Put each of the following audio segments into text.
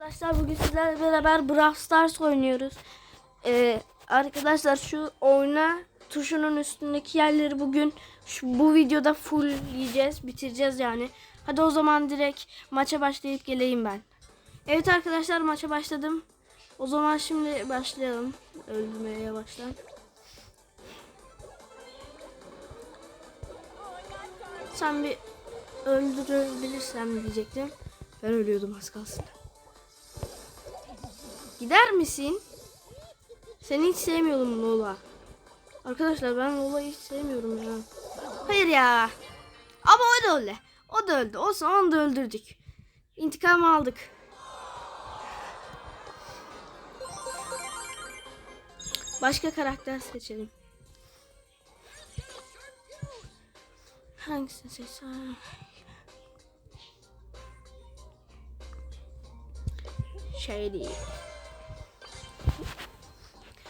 Arkadaşlar bugün sizlerle beraber Brawl Stars oynuyoruz. Ee, arkadaşlar şu oyna tuşunun üstündeki yerleri bugün şu, bu videoda full yiyeceğiz, bitireceğiz yani. Hadi o zaman direkt maça başlayıp geleyim ben. Evet arkadaşlar maça başladım. O zaman şimdi başlayalım. Öldürmeye yavaştan. Sen bir öldürebilirsen diyecektim. Ben ölüyordum az kalsın. Gider misin? Seni hiç sevmiyorum Lola. Arkadaşlar ben Lola'yı hiç sevmiyorum ya. Hayır ya. Ama o da öyle. O da öldü. Olsun onu da öldürdük. İntikam aldık. Başka karakter seçelim. Hangisini seçsem? Şey değil.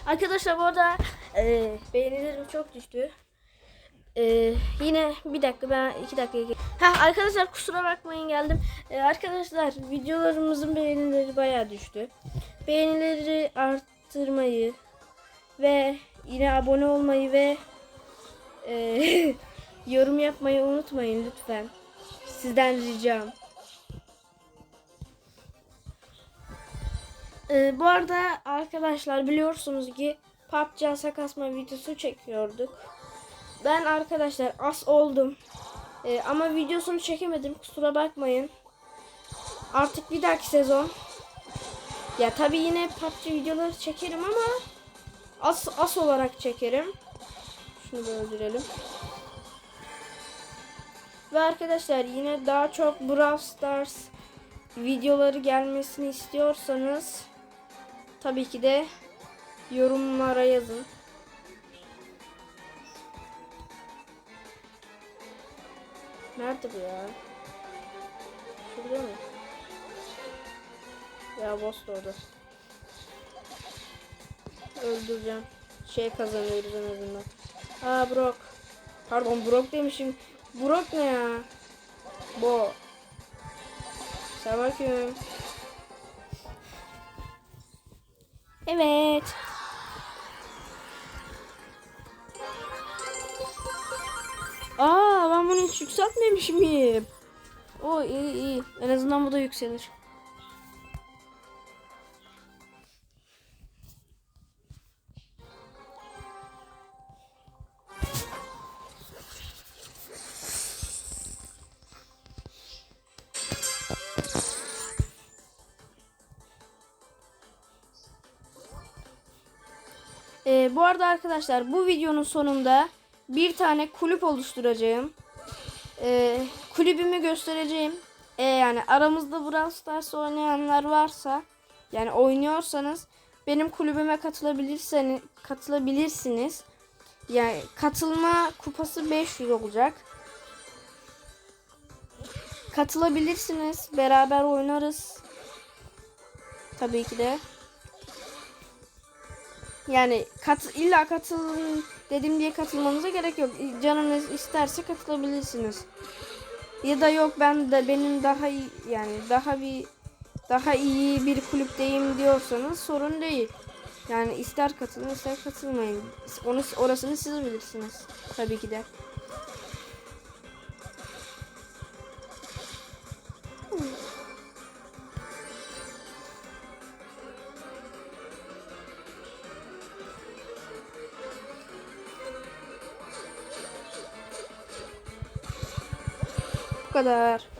Arkadaşlar bu arada e, beğenilerim çok düştü. E, yine bir dakika ben iki dakika Ha arkadaşlar kusura bakmayın geldim. E, arkadaşlar videolarımızın beğenileri bayağı düştü. Beğenileri arttırmayı ve yine abone olmayı ve e, yorum yapmayı unutmayın lütfen. Sizden ricam. Ee, bu arada arkadaşlar biliyorsunuz ki PUBG asa kasma videosu çekiyorduk. Ben arkadaşlar as oldum. Ee, ama videosunu çekemedim kusura bakmayın. Artık bir dahaki sezon. Ya tabi yine PUBG videoları çekerim ama as, as olarak çekerim. Şunu da öldürelim. Ve arkadaşlar yine daha çok Brawl Stars videoları gelmesini istiyorsanız tabii ki de yorumlara yazın. Nerede bu ya? Şurada mı? Ya boss da orada. Öldüreceğim. Şey kazanıyoruz en azından. Aa Brock. Pardon Brock demişim. Brock ne ya? Bo. Selamünaleyküm. Evet. Aa ben bunu hiç yükseltmemiş miyim? O iyi iyi. En azından bu da yükselir. Arada arkadaşlar bu videonun sonunda bir tane kulüp oluşturacağım. Ee, kulübümü göstereceğim. Ee, yani aramızda Brawl Stars oynayanlar varsa yani oynuyorsanız benim kulübüme katılabilirseniz katılabilirsiniz. Yani katılma kupası 500 olacak. Katılabilirsiniz. Beraber oynarız. Tabii ki de. Yani kat, illa katılın dedim diye katılmanıza gerek yok. Canınız isterse katılabilirsiniz. Ya da yok ben de benim daha iyi yani daha bir daha iyi bir kulüpteyim diyorsanız sorun değil. Yani ister katılın ister katılmayın. Onu orasını siz bilirsiniz. Tabii ki de. Bu kadar.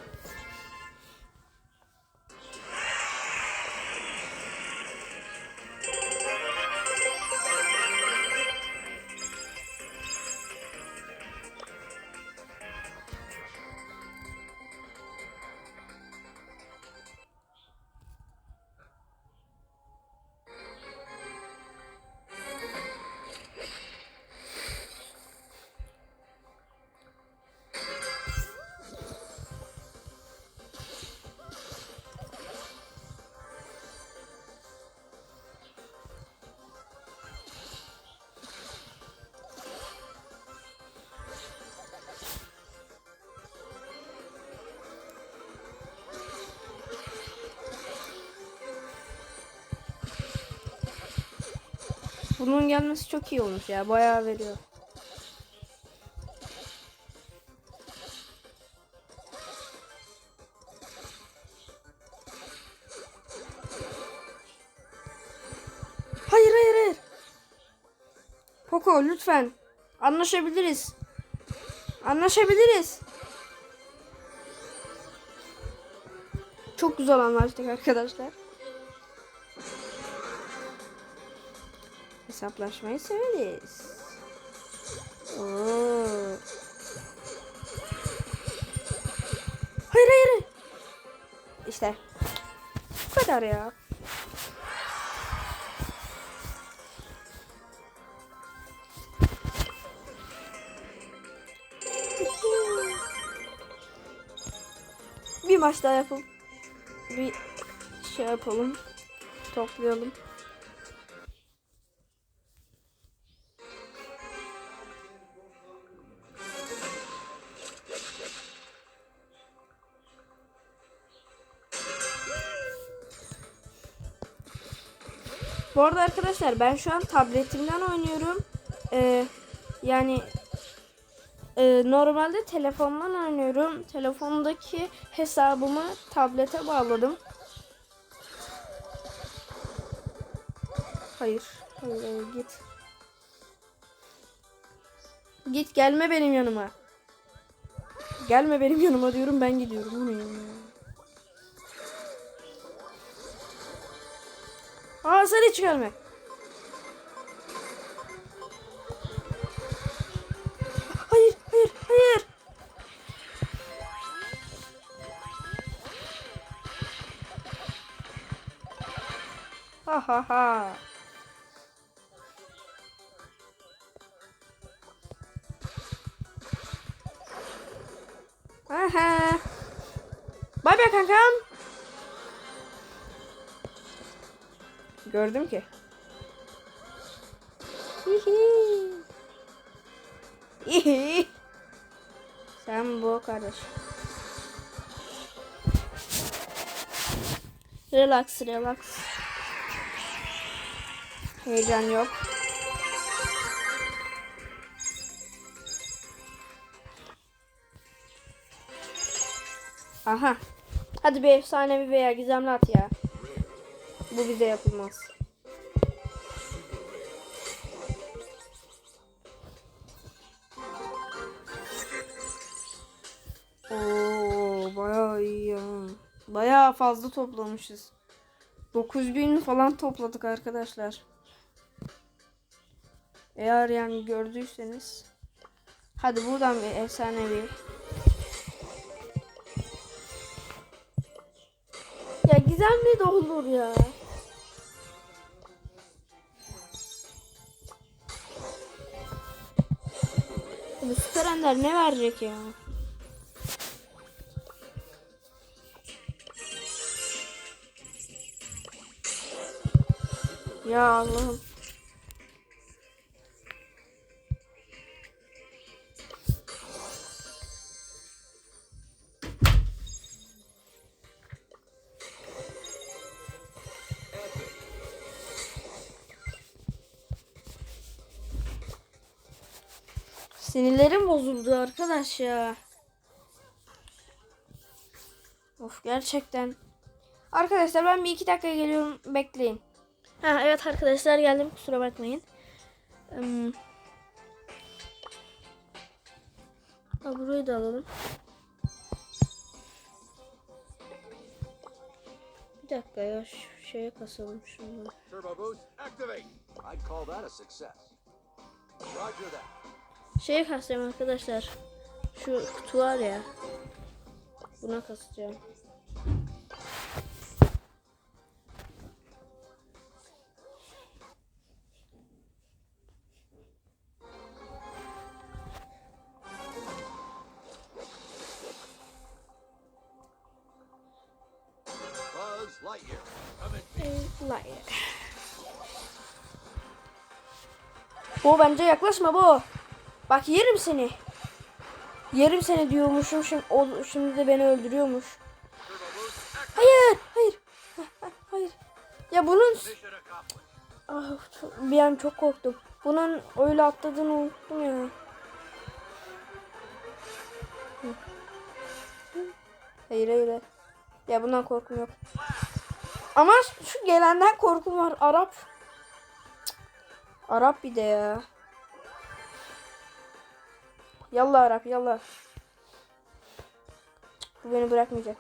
Bunun gelmesi çok iyi olmuş ya. Bayağı veriyor. Hayır hayır hayır. Poco lütfen. Anlaşabiliriz. Anlaşabiliriz. Çok güzel anlaştık arkadaşlar. Hesaplaşmayı severiz. Oo. Hayır hayır. İşte. Bu kadar ya. Bir maç daha yapalım. Bir şey yapalım. Toplayalım. Bu arada arkadaşlar ben şu an tabletimden oynuyorum. Ee, yani e, normalde telefondan oynuyorum. Telefondaki hesabımı tablete bağladım. Hayır. Hayır, hayır git. Git gelme benim yanıma. Gelme benim yanıma diyorum ben gidiyorum. Bu ne ya? Aa sen hiç gelme. Hayır, hayır, hayır. Ha ha ha. Gördüm ki. Hihi. Sen bu kardeş. Relax, relax. Heyecan yok. Aha. Hadi bir efsanevi veya gizemli at ya. Bu bize yapılmaz. Oo, bayağı iyi ya. Bayağı fazla toplamışız. 9000 falan topladık arkadaşlar. Eğer yani gördüyseniz. Hadi buradan bir efsanevi. Ya gizemli de olur ya. Ender ne verecek ya? Ya Allah'ım. Sinirlerim bozuldu arkadaş ya. Of gerçekten. Arkadaşlar ben bir iki dakika geliyorum bekleyin. Ha evet arkadaşlar geldim kusura bakmayın. Hmm. Ha, burayı da alalım. Bir dakika ya şu şeye kasalım şunu. Turbo boost, activate. I'd call that a success. Roger that. Şeye kasacağım arkadaşlar. Şu kutu var ya. Buna kasacağım. Bu bence yaklaşma bu. Bak yerim seni. Yerim seni diyormuşum şimdi, o, şimdi de beni öldürüyormuş. Hayır, hayır, hayır. Ya bunun. Ah, çok- bir an çok korktum. Bunun öyle atladığını unuttum ya. Hayır. hayır. Ya bundan korkum yok. Ama şu gelenden korkum var. Arap. Cık. Arap bir de ya. Yallah Arap yallah. Bu beni bırakmayacak.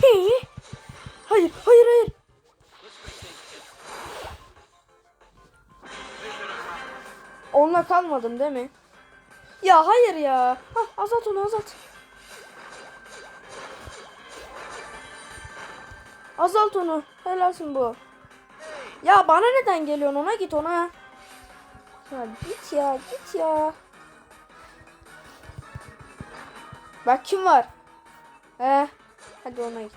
Hey. Hayır hayır hayır. Onunla kalmadım değil mi? Ya hayır ya. Hah, azalt onu azalt. Azalt onu. Helalsin bu. Ya bana neden geliyorsun ona git ona. Ya git ya git ya. Bak kim var? He. Hadi ona git.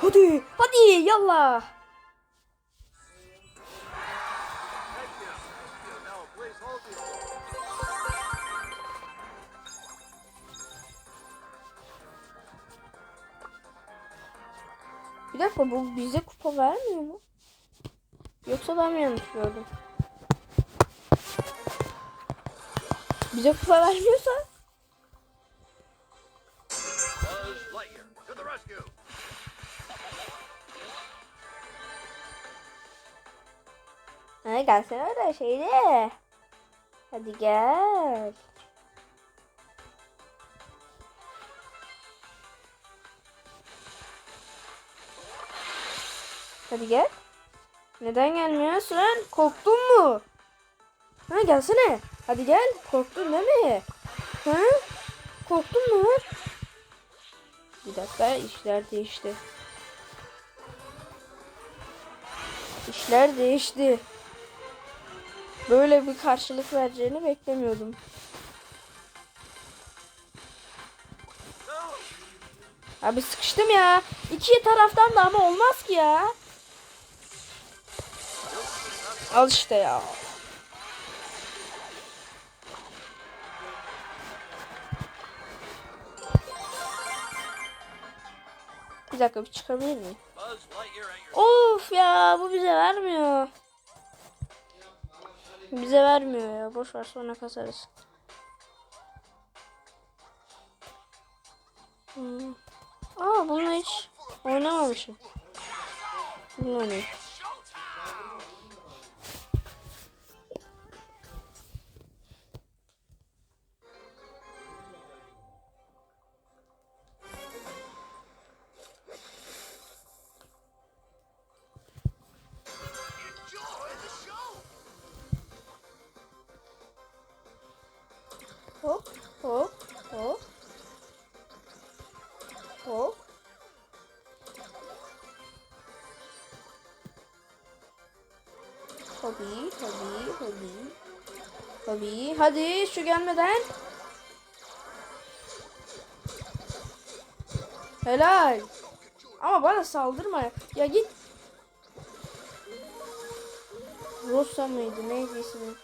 Hadi hadi yallah. Bir dakika bu bize kupa vermiyor mu? Yoksa ben mi yanlış gördüm? Bize kupa vermiyorsa. Ha gelsene oraya şeyde. Hadi gel. Hadi gel. Neden gelmiyorsun? Korktun mu? Ha gelsene. Hadi gel. Korktun değil mi? Ha? Korktun mu? Bir dakika işler değişti. İşler değişti. Böyle bir karşılık vereceğini beklemiyordum. Abi sıkıştım ya. İki taraftan da ama olmaz ki ya. Al işte ya. Bir dakika bir çıkabilir miyim? Of ya bu bize vermiyor. Bize vermiyor ya. Boş ver sonra kasarız. Hmm. Aa bununla hiç oynamamışım. Bunu oynayayım. Hobi. Hadi şu gelmeden. Helal. Ama bana saldırma. Ya git. Rosa mıydı? Neydi ismi?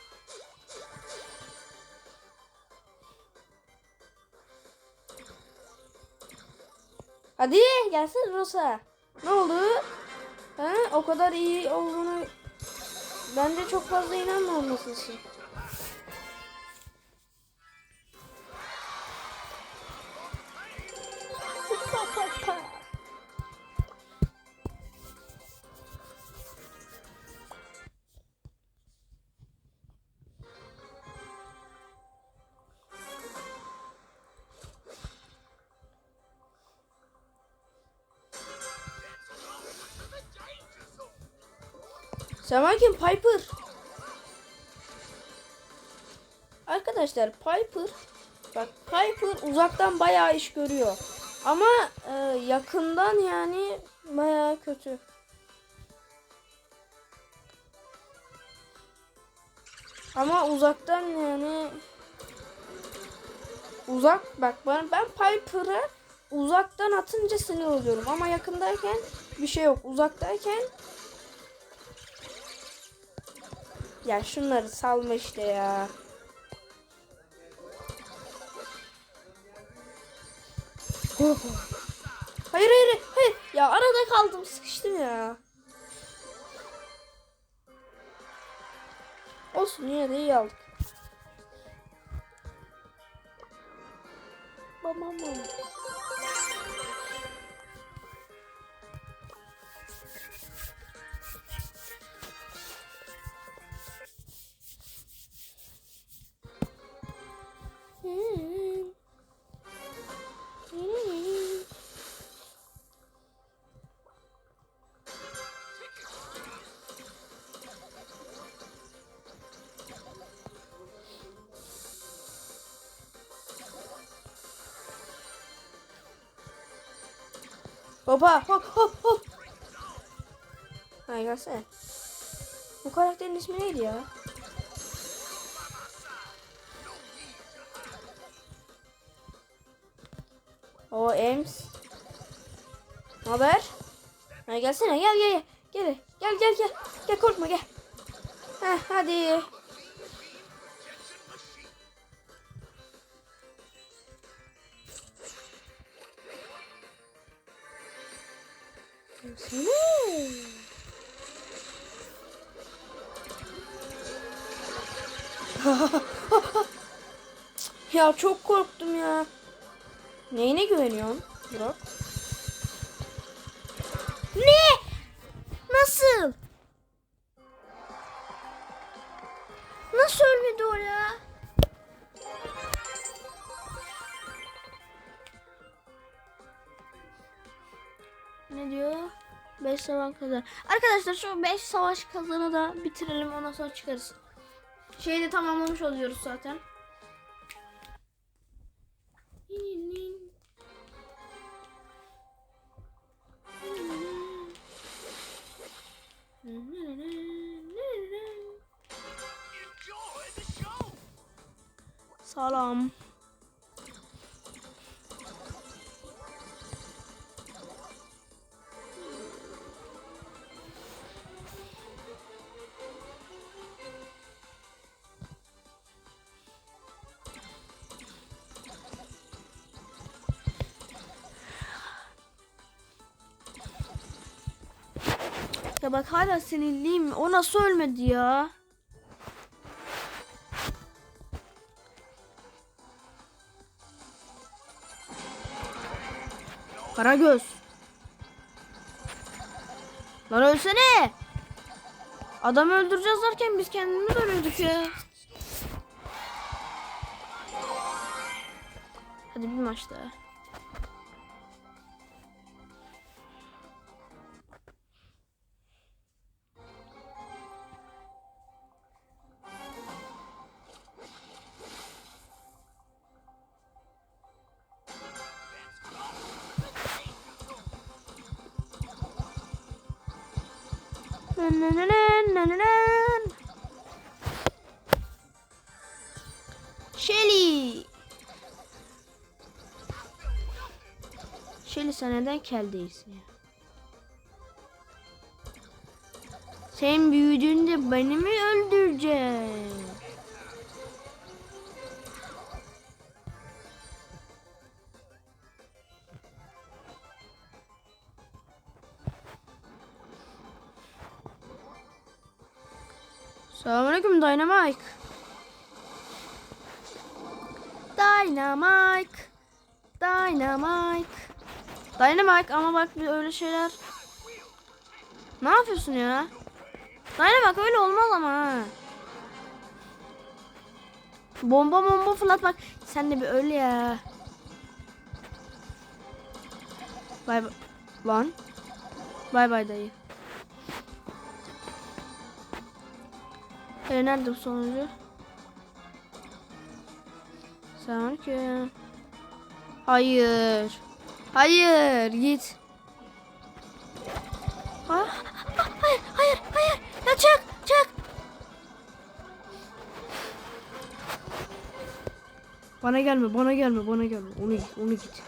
Hadi gelsin Rosa. Ne oldu? Ha? O kadar iyi olduğunu bence çok fazla inanma Sen kim? Piper. Arkadaşlar Piper bak Piper uzaktan bayağı iş görüyor. Ama e, yakından yani bayağı kötü. Ama uzaktan yani uzak bak ben ben Piper'ı uzaktan atınca sinir oluyorum ama yakındayken bir şey yok. Uzaktayken Ya şunları salma işte ya. Hayır hayır hayır. Ya arada kaldım sıkıştım ya. Olsun yine de iyi aldık. Babam mı? Baba hop hop hop. Hay gelsene. Bu karakterin ismi neydi ya? O Ems. Haber? Ha gelsene gel gel gel. Gel gel gel. Gel korkma gel. Heh hadi. Ya çok korktum ya. Neyine güveniyorsun Burak? Savaş. Arkadaşlar şu 5 savaş kazanı da bitirelim ondan sonra çıkarız. Şeyi de tamamlamış oluyoruz zaten. Salam. Ya bak hala sinirliyim. O nasıl ölmedi ya? Karagöz. Lan ölsene. Adam öldüreceğiz derken biz kendimiz ölüyorduk ya. Hadi bir maç daha. Shelly. Shelly sen neden kel değilsin ya? Sen büyüdüğünde beni mi öldüreceksin? Dynamite. Dynamite. Dynamite. Dynamite ama bak bir öyle şeyler. Ne yapıyorsun ya? Dynamite öyle olmaz ama ha. Bomba bomba fırlat bak. Sen de bir öyle ya. Bay bay. Lan. Bay bay dayı. Ee, nerede bu sonuncu? Selamünaleyküm. Hayır. Hayır git. Ha? Hayır hayır hayır. Ya çık çık. Bana gelme bana gelme bana gelme. Onu git onu git.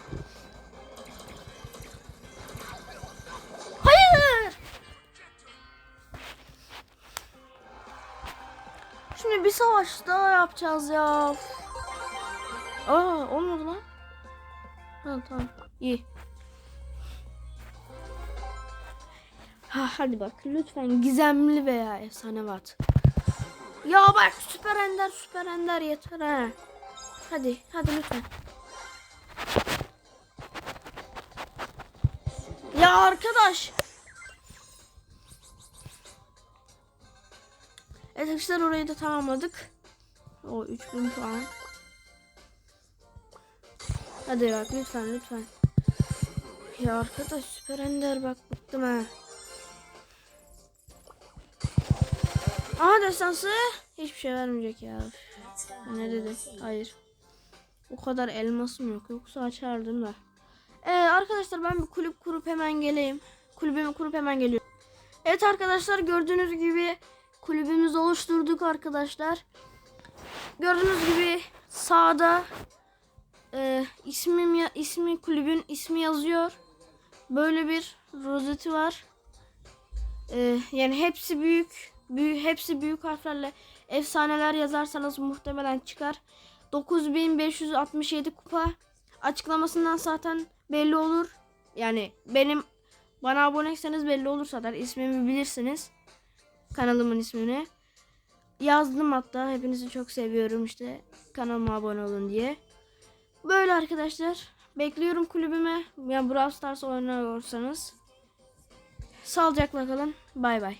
Yapacağız ya. Aa olmadı lan. Ha tamam. İyi. Ha, hadi bak lütfen gizemli veya efsane vat. Ya bak süper ender süper ender yeter ha. Hadi hadi lütfen. Ya arkadaş. Evet arkadaşlar orayı da tamamladık. O 3000 puan. Hadi bak lütfen lütfen. Ya arkadaş süper ender bak bıktım ha. Aha destansı hiçbir şey vermeyecek ya. Ne dedi? Hayır. O kadar elmasım yok. Yoksa açardım da. Ee, arkadaşlar ben bir kulüp kurup hemen geleyim. Kulübümü kurup hemen geliyorum. Evet arkadaşlar gördüğünüz gibi kulübümüzü oluşturduk arkadaşlar. Gördüğünüz gibi sağda e, ismim ya, ismi kulübün ismi yazıyor. Böyle bir rozeti var. E, yani hepsi büyük, büyük hepsi büyük harflerle efsaneler yazarsanız muhtemelen çıkar. 9567 kupa açıklamasından zaten belli olur. Yani benim bana aboneyseniz belli olur zaten ismimi bilirsiniz. Kanalımın ismini. Yazdım hatta hepinizi çok seviyorum işte kanalıma abone olun diye. Böyle arkadaşlar. Bekliyorum kulübüme. Yani Brawl Stars oynuyorsanız. Sağlıcakla kalın. Bay bay.